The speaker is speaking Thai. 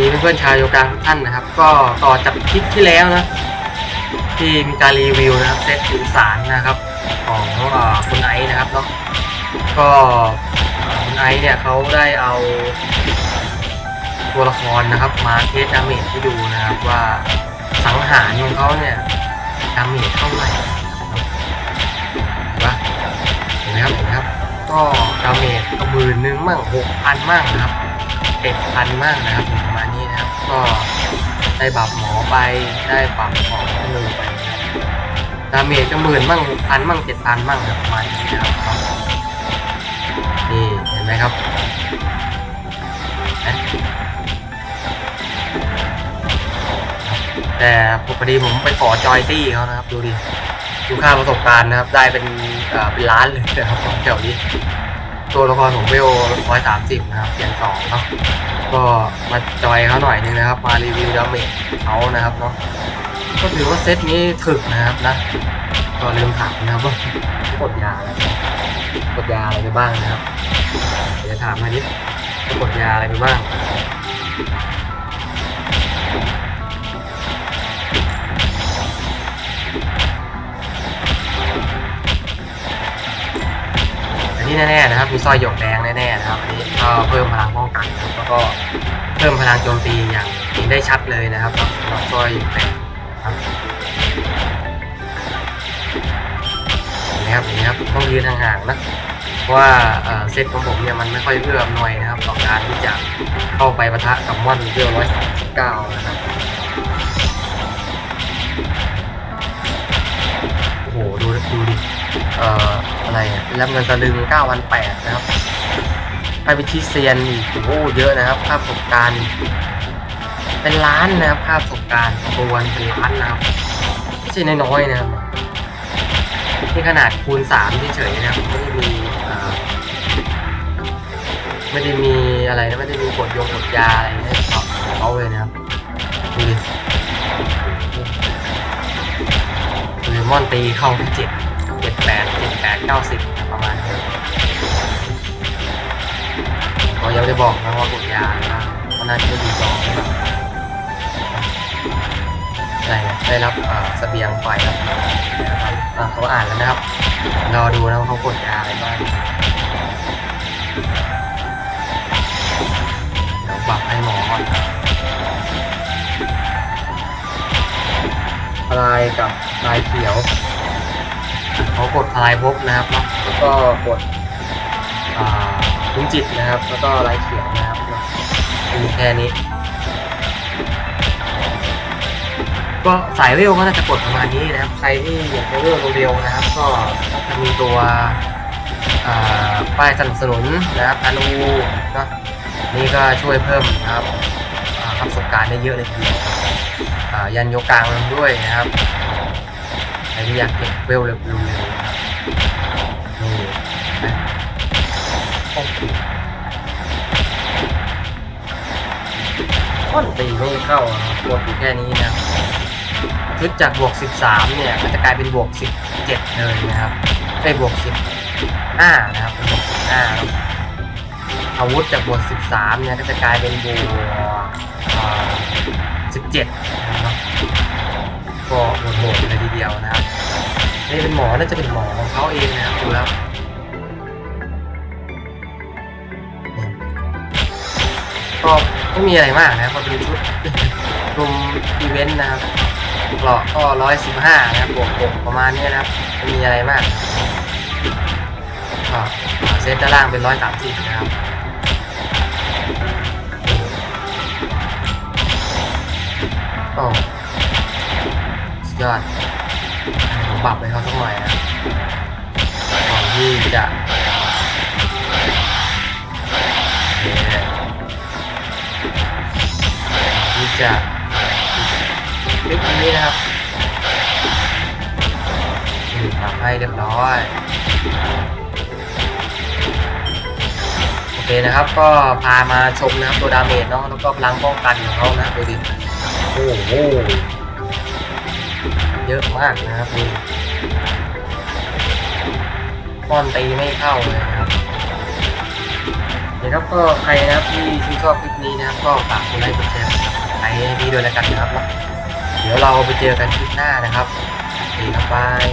ดีเพื่อนๆชาวโยกาทุกท่านนะครับ ก็ต่อจากคลิปที่แล้วนะ ที่มีการรีวิวนะครับเซตสื่อสารนะครับ ของอคุณไอซ์นะครับเนาะก็คุณไอซ์เนี่ยเขาได้เอาตัวละครนะครับมาเทสดาเมจให้ดูนะครับว่าสังหารของเขาเนี่ยดาเมจเท่าไหร่นะครับเห็นปะเห็นไหมครับเห็นไหมครับ ก็ดาเมจก็หมื่นหนึ่งมั่งหกพันมั่งนะครับเจ็ดพันมั่งนะครับ ก็ได้บัฟหมอไปได้บัฟของธนูไปนะครับดาเมจก็หมื่นมั่งหกพันมั่งเจ็ดพันมั่งนะครับประมาณนี้นะครับนี่เห็นไหมครับแต่พอดีผมไปขอจอยตี้เขานะครับ ดูดิดูค่าประสบการณ์นะครับ ได้เป็นเป็นล้านเลยนะครับแถวนี้ ตัวละครผมเวลร้อยสามสิบนะครับเสียงสองเนาะก็มาจอยเขาหน่อยนึงนะครับ มารีวิวดาเมจเขานะครับเนาะก็ถือว่าเซตนี้ถึกนะครับนะก็ลืมถามนะครับว่ากดยาอะไรกดยาอะไรไปบ้างนะครับเดี๋ยวถามมานิดกดยาอะไรไปบ้าง แน่ๆนะครับ มีสร้อยหยกแดงแน่ๆนะครับอันนี้ก็เพิ่มพลังป้องกันแล้วก็เพิ่มพลังโจมตีอย่างเห็นได้ชัดเลยนะครับสำหรับสร้อยหยกแดงครับเนไหมครับเนไหมครับต้องยืนห่างๆนะเพราะว่าเอ่อเซตของผมเนี่ยมันไม่ค่อยเอื้อมหน่วยนะครับต่อการที่จะเข้าไปปะทะกับมอนเวลร้อยสามสิบเก้านะครับโอ้โหดูดูดิเอ่อ อะไรอะรับเงินสลึง9 8 0 0นะครับไปไปที่เซียนอีกโอ้เยอะนะครับ ค่าประสบการณ์ เป็นล้านนะครับ ค่าประสบการณ์ตัวนเป็นล้านนะครับไม่ใช่น้อยๆนะครับนี่ขนาดคูณ3เฉยๆนะครับไม่ได้มีไม่ได้มีอะไรนะไม่ได้มีกดยงกดยาอะไรให้เขาเขาเลยนะครับดูดิเลมอนตีเข้าที่เจ็ด แปดเก้าสิบประมาณนี้ก็ยังได้บอกนะว่ากดยานะเพราะน่าจะดีจองแบบอะไรนะได้รับเสบียงไฟครับนะครับเขาอ่านแล้วนะครับ รอดูนะว่าเขากดยาอะไรบ้างเดี๋ยวปรับให้หมอก่อนลายกับลายเขียว เขากดทลายภพนะครับแล้วก็กดอ่าลุ้งจิตนะครับ แล้วก็ลายเขียวนะครับมีแค่นี้ ก็สายเวลก็น่าจะกดประมาณนี้นะครับ ใครที่อยากจะเวลเร็วๆนะครับ ก็จะมีตัวป้ายสนับสนุนนะครับอนูนะนี่ก็ช่วยเพิ่มนะครับอ่าประสบการณ์ได้เยอะเลยทีเดียวยันโยกลางด้วยนะครับ ใครที่อยากเก็บเวลเร็วๆนะครับนี่นะโอ้โหต้นตีไม่เข้านะครับกดอยู่แค่นี้นะชุดจากบวก 13 เนี่ย ก็จะกลายเป็นบวก 17 เลยนะครับได้บวก 15 นะครับเป็นบวก 15 อาวุธจากบวก 13 เนี่ย ก็จะกลายเป็นบวก 17นะครับ ก็โหดๆเลยทีเดียวนะครับนี่เป็นหมอน่าจะเป็นหมอของเขาเองนะครับดูแล้วนี่ก็ไม่มีอะไรมากนะครับก็เป็นชุดรวมอีเวนต์นะครับเกราะก็ร้อยสิบห้านะครับบวกบวกประมาณนี้นะครับไม่มีอะไรมากก็เซตด้านล่างเป็นร้อยสามสิบนะครับโอ้ ยอดปรับให้เขาสักหน่อยนะก่อนที่จะที่จะคลิปนี้นะครับนี่ปรับให้เรียบร้อยโอเคนะครับก็พามาชมนะครับตัวดาเมจเนาะแล้วก็พลังป้องกันของเขานะดูดิโอ้โห เยอะมากนะครับดูป้อนตีไม่เข้าเลยนะครับเดี๋ยวครับก็ใครนะครับที่ชื่นชอบคลิปนี้นะครับ ก็ฝากกดไลค์กดแชร์กดซับสไครต์ให้ดีด้วยแล้วกันนะครับเนาะเดี๋ยวเราไปเจอกันคลิปหน้านะครับสวัสดีครับบาย